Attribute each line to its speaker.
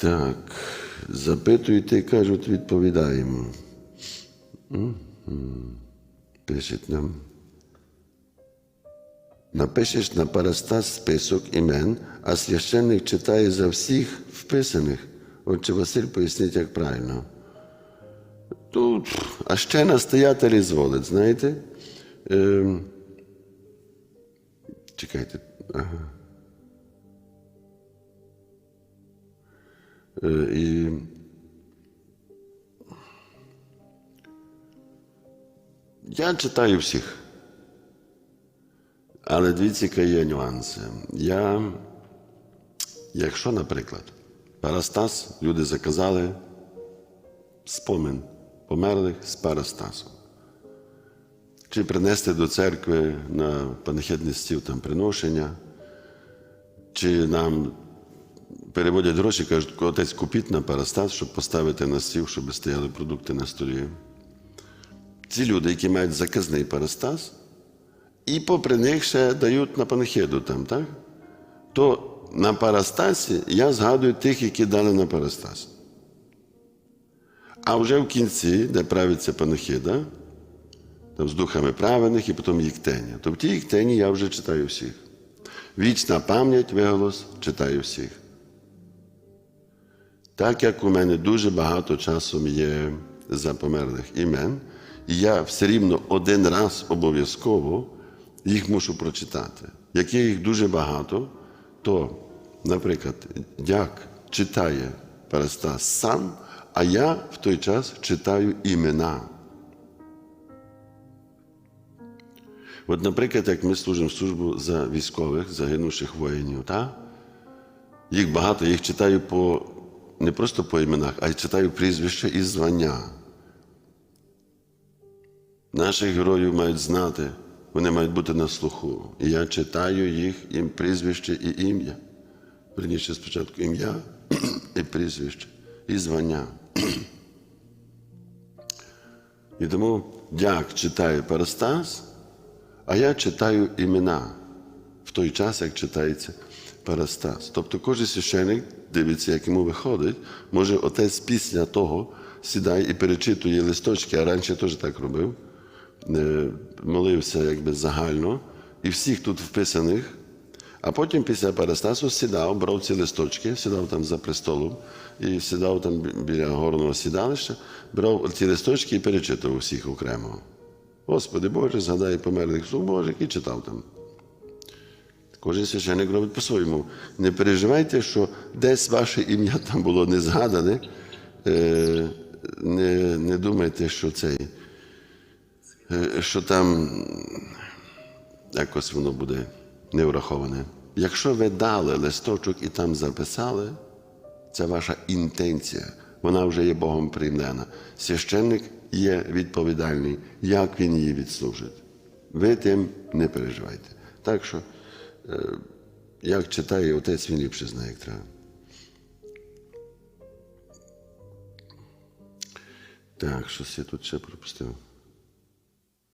Speaker 1: Так, запитуєте, кажуть, відповідаємо. Пишуть нам. Напишеш на парастас список імен, а священник читає за всіх вписаних. Отче Василь поясніть, як правильно. Тут, а ще настоятель зволить, знаєте? Ем, чекайте. Ага. І я читаю всіх. Але дивіться, є нюанси. Я, якщо, наприклад, Парастас, люди заказали спомин померлих з Парастасом. Чи принести до церкви на панахідний стіл там приношення, чи нам переводять гроші, кажуть, отець купіть на Парастас, щоб поставити на стіл, щоб стояли продукти на столі. Ці люди, які мають заказний Парастас, і попри них ще дають на панахиду там, так? То на Парастасі я згадую тих, які дали на Парастас. А вже в кінці, де правиться панахида, там з духами праведних і потім їктення. То в тій їктені я вже читаю всіх. Вічна пам'ять, виголос, читаю всіх. Так як у мене дуже багато часу є за померлих імен, і я все рівно один раз обов'язково їх мушу прочитати. Як є їх дуже багато, то, наприклад, дяк читає Парастас сам, а я в той час читаю імена. От, наприклад, як ми служимо службу за військових, загинувших воїнів, та? їх багато, їх читаю по, не просто по іменах, а й читаю прізвища і звання. Наших героїв мають знати, вони мають бути на слуху. І я читаю їх їм прізвище і ім'я. Верніше спочатку ім'я і прізвище, і звання. І тому дяк читає Парастас, а я читаю імена в той час, як читається Парастас. Тобто кожен священик дивиться, як йому виходить, може отець після того сідає і перечитує листочки, а раніше теж так робив, е, молився якби загально, і всіх тут вписаних. А потім після Парастасу сідав, брав ці листочки, сідав там за престолом і сідав там біля горного сідалища, брав ці листочки і перечитував всіх окремо. Господи Боже, згадай померлих слуг Божих і читав там. Кожен священник робить по-своєму. Не переживайте, що десь ваше ім'я там було не згадане. Е, Не, не думайте, що цей, е, що там якось воно буде не враховане. Якщо ви дали листочок і там записали, це ваша інтенція. Вона вже є Богом приймлена. Священник є відповідальний, як він її відслужить. Ви тим не переживайте. Так що, як читає отець, він ліпше знає, як треба. Так, щось я тут ще пропустив.